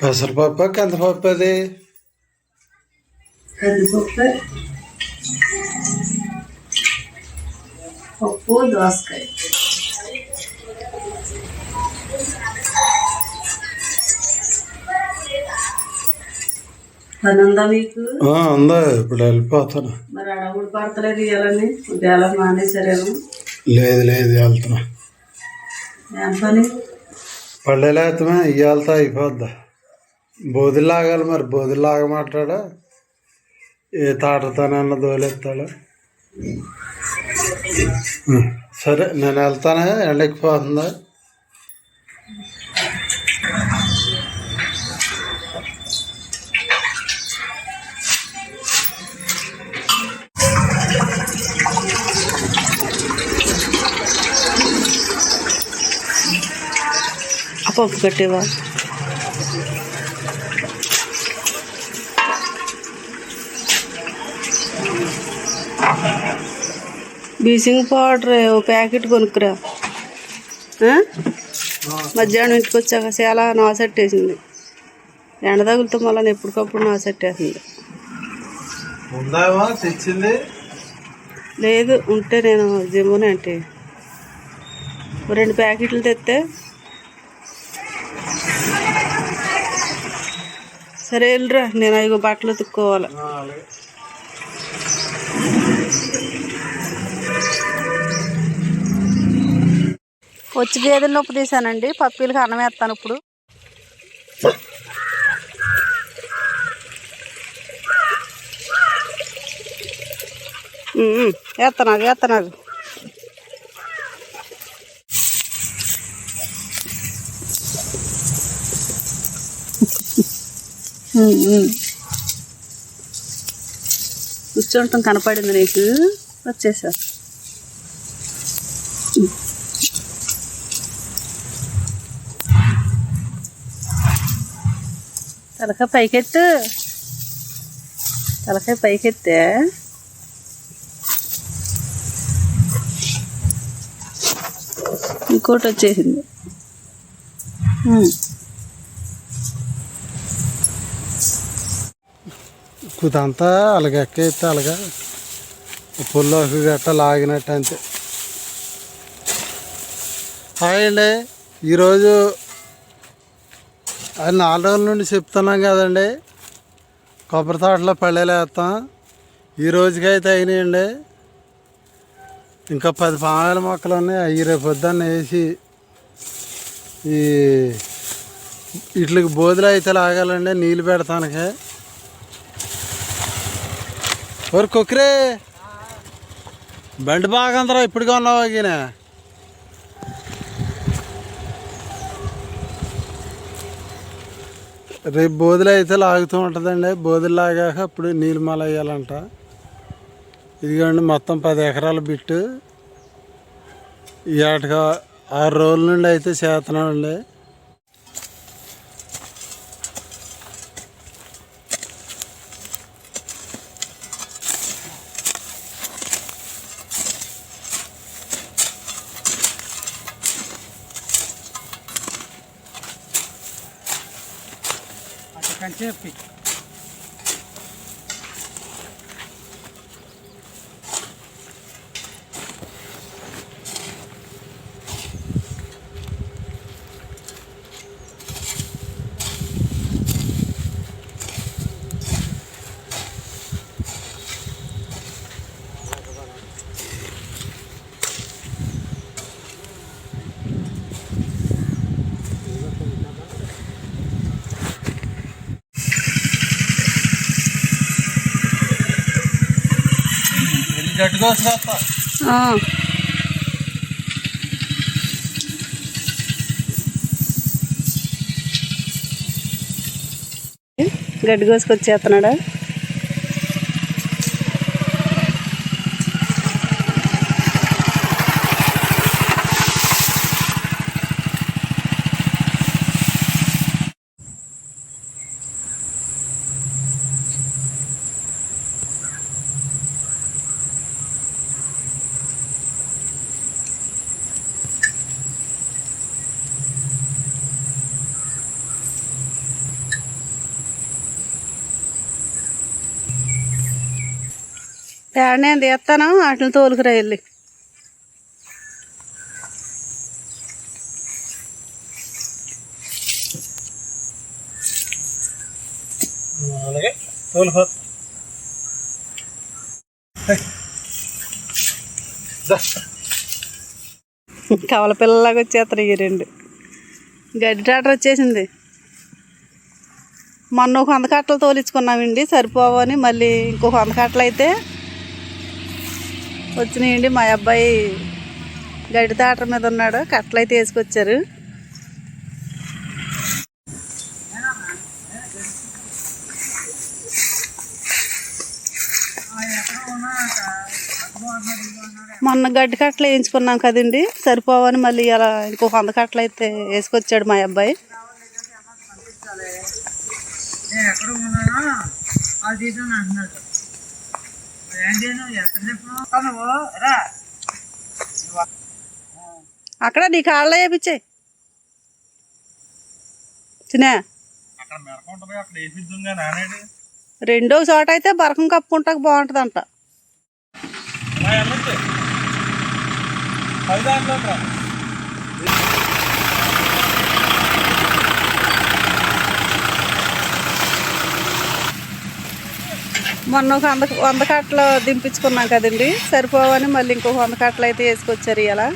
పెసరపప్పు కందిపప్పు అది? కందిపప్పు పప్పు దోసకాయ. పని ఉందా మీకు? ఉందా. ఇప్పుడు వెళ్ళిపోతాను మరి అడవుడు పడతలేదు ఇవ్వాలని ఉద్యాల మానేసరేమో లేదు లేదు వెళ్తున్నా. ఏం పని? పళ్ళేలేతమే ఇయ్యాలతో అయిపోద్దా. బోధులు లాగాలి మరి బోధులు మాట్లాడా? ఏ తాటతానన్న దోలెత్తాడా? సరే నేను వెళ్తానే ఎండెక్కిపోతుందా పప్పు కట్టేవా బీసింగ్ పౌడర్ ఓ ప్యాకెట్ కొనుక్కురా? మధ్యాహ్నం ఇంటికి వచ్చాక చాలా నాసెట్టేసింది. ఎండ తగులుతో మళ్ళీ ఎప్పటికప్పుడు నాసెట్టేసింది తెచ్చింది? లేదు ఉంటే నేను జిమ్ముని అంటే రెండు ప్యాకెట్లు తెస్తే సరే వెళ్ళిరా నేను అవి బట్టలు ఉతుక్కోవాలి వచ్చి గేదెలు నొప్పి తీసానండి పప్పీలకి అన్నం వేస్తాను ఇప్పుడు. వేస్తాను వేస్తాను కూర్చోవటం కనపడింది నీకు? వచ్చేసా. తలకాయ పైకెత్తు. తలకాయ పైకెత్తే. ఇంకోటి వచ్చేసింది. ఉమ్. అలాగ ఎక్కైతే అలాగా పుల్లోకి గట్ట లాగినట్టు అంతే. హాయ్ అండి. ఈరోజు అది నాలుగు రోజుల నుండి చెప్తున్నాం కదండి. కొబ్బరి తోటలో పళ్ళేలు వేస్తాం. ఈ రోజుకైతే అయినాయండి. ఇంకా పది పామాయిల మొక్కలు ఉన్నాయి. అవి రేపు పొద్దున్న వేసి ఈ వీటికి బోధులు అయితే లాగాలండి. నీళ్ళు పెడతానికి. ఒరు కొక్కిరే బండి బాగా అందరూ ఇప్పుడుగా ఉన్నావా ఈయన. రేపు బోధులు అయితే లాగుతూ ఉంటుందండి. బోధులు లాగాక అప్పుడు నీళ్ళు మల వేయాలంట ఇదిగోండి మొత్తం పది ఎకరాల బిట్టు. ఈ ఏటగా ఆరు రోజుల నుండి అయితే చేస్తున్నామండి అని చెప్పి గడ్డి కోసుకొచ్చేస్తున్నాడా పేడ నేను తీస్తాను వాటిని తోలుకురా వెళ్ళి. అలాగే తోలుకో. కవల పిల్లలాగా వచ్చేస్తారు ఈ రెండు. గడ్డి టాటర్ వచ్చేసింది. మొన్న ఒక వంద కట్టలు తోలించుకున్నామండి సరిపోవని మళ్ళీ ఇంకొక వంద కట్టలు అయితే వచ్చినాయండి. మా అబ్బాయి గడ్డి తాటర్ మీద ఉన్నాడు. కట్టలు అయితే వేసుకొచ్చారు. మొన్న గడ్డి కట్టలు వేయించుకున్నాం కదండి. సరిపోవని మళ్ళీ అలా ఇంకో వంద కట్టలు అయితే వేసుకొచ్చాడు మా అబ్బాయి. ఎక్కడ ఉన్నానో అది అంటున్నాడు అక్కడ నీ కాళ్ళ వేపించే. చిన్న. రెండో చోట అయితే బరకం కప్పుకుంటాక బాగుంటుందంట. అలా వెళ్ళొచ్చు పది దాంట్లో రా. మొన్న ఒక వంద వంద కట్టలు దింపించుకున్నాం కదండి. సరిపోవని మళ్ళీ ఇంకొక వంద కట్టలు అయితే వేసుకొచ్చారు ఇలా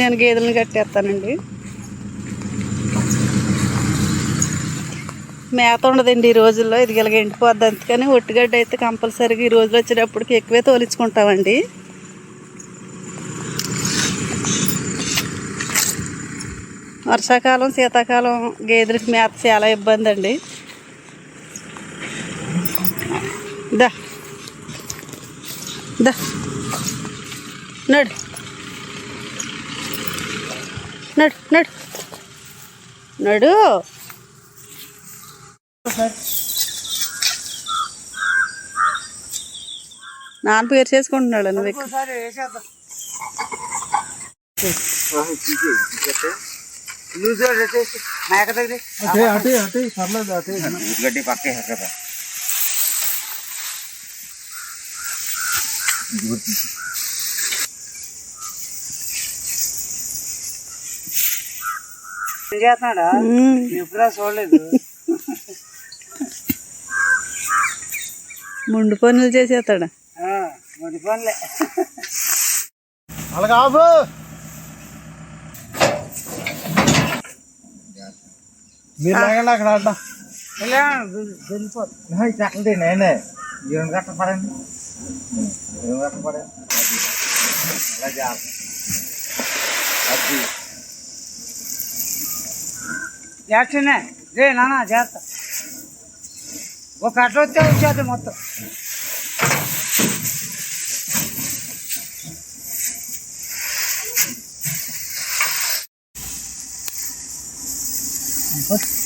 నేను గేదెలను కట్టేస్తానండి. మేత ఉండదండి ఈ రోజుల్లో. ఇది ఇలాగ ఎండిపోద్ది. అందుకని ఒట్టిగడ్డ అయితే కంపల్సరీగా ఈ రోజులు వచ్చేటప్పటికి ఎక్కువే తోలించుకుంటామండి. వర్షాకాలం శీతాకాలం గేదెలకి మేత చాలా ఇబ్బంది అండి దా. దా. నడు. నడు నడు. నడు. నాన్న పేరు చేసుకుంటున్నాడు నువ్వు మేక దగ్గర అటే అటే అటే పర్లేదు అటే గడ్డి పక్కే కదా చేస్తున్నాడా. ఎప్పుడా చూడలేదు ముండు పనులు చేసేస్తాడు మొదటి పనులే అలాగే మీరు లాగండి అక్కడ ఇలా నేనే. ఇరవై గట్ట పడండి ఇరవై గట్ట పడండి అలా అది రే నాన్న చేస్తా ఒక అట్ల వస్తే వచ్చేది మొత్తం. What?